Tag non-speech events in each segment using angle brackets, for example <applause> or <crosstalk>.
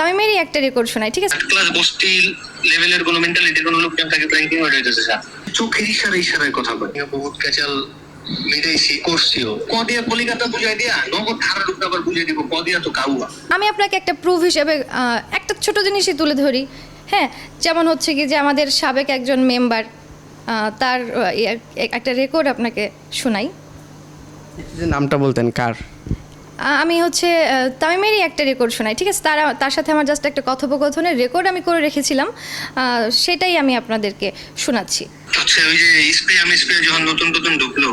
তামিমেরই একটা রেকর্ড শোনাই ঠিক আছে? ক্লাস বস্তি লেভেলের কোনো মেন্টালিটির কোনো লোক আপনাকে প্র্যাঙ্কিং হয়ে যাইতেছে স্যার। চোখের ইশারা ইশারায় কথা বলে। বহুত ক্যাচাল মিটাইছি করছিও কদিয়া কলিকাতা বুঝাই দিয়া নগদ ধারা রূপ আবার বুঝাই দিব কদিয়া তো কাউয়া। আমি আপনাকে একটা প্রুফ হিসেবে একটা ছোট জিনিসই তুলে ধরি। হ্যাঁ যেমন হচ্ছে কি যে আমাদের সাবেক একজন মেম্বার তার একটা রেকর্ড আপনাকে শোনাই। নামটা বলতেন কার? আমি হচ্ছে তামিমেরই একটা রেকর্ড শোনাই ঠিক আছে? তার তার সাথে আমার জাস্ট একটা কথোপকথনের রেকর্ড আমি করে রেখেছিলাম সেটাই আমি আপনাদেরকে শোনাচ্ছি। হচ্ছে ওই যে স্প্রে আমি স্প্রে যখন নতুন নতুন ঢুকলো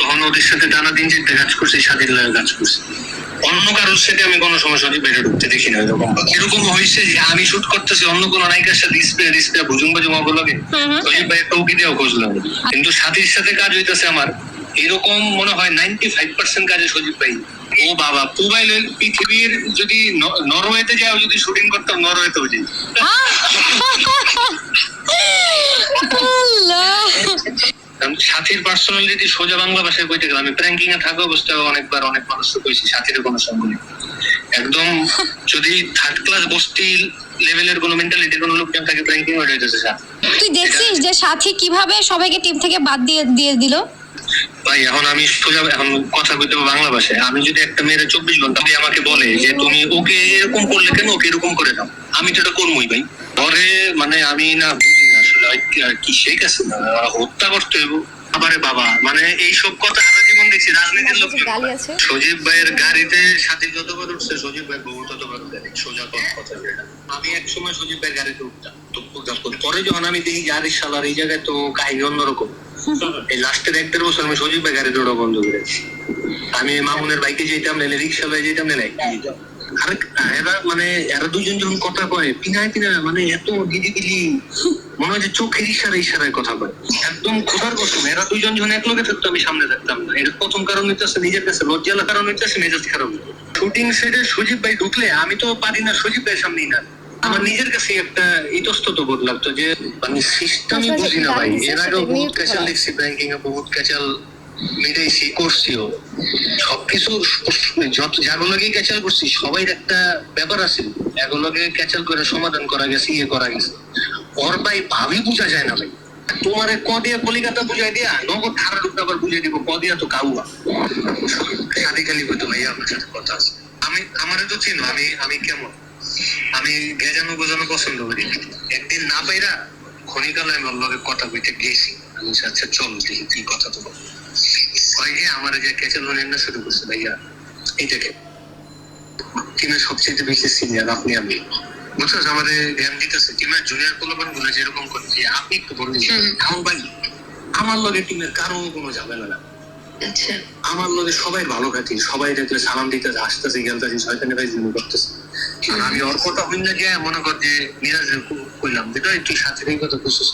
তখন ওদের সাথে টানা দিন যে কাজ করছে স্বাধীন লাগে কাজ করছে। অন্য কারোর সাথে আমি কোনো সমস্যা নেই বেড়ে ঢুকতে দেখি না এরকম এরকম হয়েছে যে আমি শুট করতেছি অন্য কোনো নায়িকার সাথে স্প্রে স্প্রে ভুজুং বাজুং অগলগে ওই ভাই একটা উকি দিয়েও খুঁজলাম কিন্তু সাথীর সাথে কাজ হইতেছে আমার এরকম মনে হয় নাইনটি ফাইভ পার্সেন্ট কাজে সজীব ভাই। ও বাবা পৃথিবীর যদি নরওয়েতে যাও যদি শুটিং করতাম নরওয়েতেও যাই কারণ সাথীর পার্সোনালিটি সোজা বাংলা ভাষায় কইতে গেলে আমি প্র্যাঙ্কিং এ থাকা অবস্থায় অনেকবার অনেক মানুষকে কইছি সাথীর কোনো সঙ্গ নেই একদম যদি থার্ড ক্লাস বস্তি লেভেলের কোনো মেন্টালিটির কোনো লোক তাকে প্র্যাঙ্কিং হয়ে স্যার তুই দেখছিস যে সাথী কীভাবে সবাইকে টিম থেকে বাদ দিয়ে দিয়ে দিল? ভাই এখন আমি সোজা এখন কথা হবে বাংলা ভাষায়। আমি যদি একটা মেয়ের চব্বিশ ঘণ্টা আমাকে বলে যে তুমি ওকে এরকম করলে কেন? ওকে এরকম করে দাও। আমি তো এটা করবোই ভাই। পরে মানে আমি না বুঝি না আসলে কি- আর কি শেখ আছে না হত্যা করতে হইব। আবারে বাবা মানে এইসব কথা সারা জীবন দেখছি রাজনীতির লোক সজীব ভাইয়ের গাড়িতে সাথে যতবার উঠছে সজীব ভাই বহু ততবার গাড়ি সোজা কথা আমি এক সময় সজীব ভাইয়ের গাড়িতে উঠতাম। তো পরে যখন আমি দেখি যে আরে শালার এই জায়গায় তো কাহিনী অন্যরকম। <laughs> এই দেড় আমি সজীব ভাই গাড়িতে ওটা বন্ধ আমি মামুনের বাইকে যেতাম, নাহলে রিক্সা লয়ে যেতাম, নাহলে আর এরা মানে এরা দুজন যখন কথা কয়, পিনায় পিনায় মানে এত মনে হয় যে চোখের ইশারা ইশারায় কথা কয় একদম খোদার কসম, এরা দুজন যখন এক লগে থাকতো, আমি সামনে থাকতাম না। এর প্রথম কারণ হইতেছে, নিজের কাছে লজ্জালা কারণ হইতেছে, মেজাজ খারাপ শুটিং সেটে সজীব ভাই ঢুকলে, আমি তো পারি না, সজীব ভাই সামনেই না। আমার নিজের কাছে একটা ইতস্তত বোধ লাগতো যে মানে সিস্টেমই বুঝি না ভাই। এর আগেও বহুত ক্যাচাল দেখছি ব্যাংকিং এ বহুত ক্যাচাল মিটাইছি করছিও। সবকিছু যত যাগুলোকে ক্যাচাল করছি সবাই একটা ব্যাপার আছে। এগুলোকে ক্যাচাল করে সমাধান করা গেছে ইয়ে করা গেছে। ওর ভাই ভাবি বোঝা যায় না ভাই। তোমার কদিয়া কলিকাতা বুঝাই দিয়া নগদ ধারা রূপ আবার বুঝাই দিব কদিয়া তো কাউয়া। খালি খালি বলতো ভাইয়া আমার সাথে কথা আছে। আমি আমারে তো চিনো আমি আমি কেমন? আমি গেজানো বোঝানো পছন্দ করি। একদিন না পাইরা ক্ষণিকালে আমি ওর লগে কথা কইতে গেছি। আমি আচ্ছা চল দেখি কি কথা তো বল। হয় যে আমার যে ক্যাচাল না শুরু করছে ভাইয়া এইটাকে টিমের সবচেয়ে বেশি সিনিয়র আপনি আমি। বুঝছ আমাদের জ্ঞান দিতেছে টিমের জুনিয়র পোলাপানগুলো যেরকম করে যে আপনি একটু বললেন এখন ভাই আমার লগে টিমের কারও কোনো ঝামেলা না। আচ্ছা। আমার লগে সবাই ভালো খাতি সবাই দেখলে সালাম দিতে আসতেছে গেলতেছে শয়তানি ভাই জুনি করতেছে। আমি ওর কথা হইলে যে মনে কর যে মিরাজ কইলাম। যেটা তুই সাথে কথা করছিস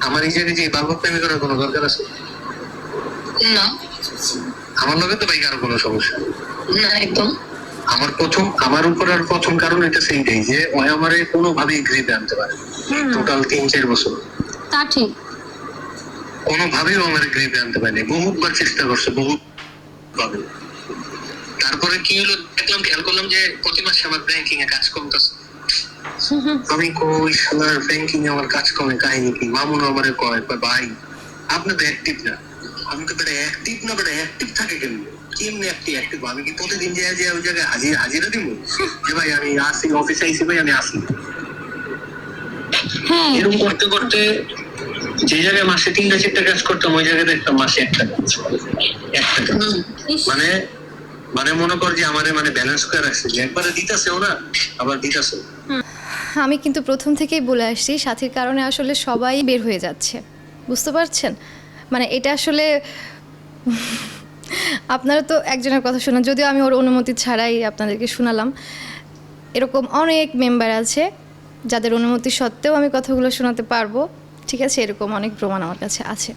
আমার এই জায়গায় যে বাবু প্রেমী করার কোনো দরকার আছে? না। আমার লগে তো ভাই কারও কোনো সমস্যা না একদম। আমার প্রথম আমার উপর আর প্রথম কারণ এটা সেইটাই যে ওই আমারে কোনোভাবেই গ্রিপে আনতে পারে টোটাল তিন চার বছর। তা ঠিক। কোনোভাবেই ও আমার গ্রিপে আনতে পারেনি বহুতবার চেষ্টা করছে বহুত ভাবে তারপরে কি হলো দেখলাম খেয়াল করলাম যে প্রতি মাসে আমার ব্যাংকিং এ কাজ কমতেছে। আমি কই শালার ব্যাংকিং আমার কাজ কমে কাহিনী কি? মামুন আমারে কয় ভাই আপনি তো অ্যাক্টিভ না। আমি তো বেটা অ্যাক্টিভ না বেটা অ্যাক্টিভ থাকে কেন কেমনি অ্যাক্টিভ অ্যাক্টিভ আমি কি প্রতিদিন যে যে ওই জায়গায় হাজির হাজিরা দিব? যে ভাই আমি আসি অফিসে আইসি ভাই আমি আসি। হ্যাঁ। এরকম করতে করতে যে জায়গায় মাসে তিনটা চারটা কাজ করতাম ওই জায়গায় দেখতাম মাসে একটা কাজ একটা কাজ মানে মানে মনে কর যে আমারে মানে ব্যালেন্স করে রাখছে। যে একবারে দিতেছেও না, আবার দিতেছে আমি কিন্তু প্রথম থেকেই বলে আসছি, সাথীর কারণে আসলে সবাই বের হয়ে যাচ্ছে। বুঝতে পারছেন? মানে এটা আসলে <laughs> আপনারা তো একজনের কথা শোনান, যদিও আমি ওর অনুমতি ছাড়াই আপনাদেরকে শোনালাম। এরকম অনেক মেম্বার আছে, যাদের অনুমতি সত্ত্বেও আমি কথাগুলো শোনাতে পারব। ঠিক আছে, এরকম অনেক প্রমাণ আমার কাছে আছে।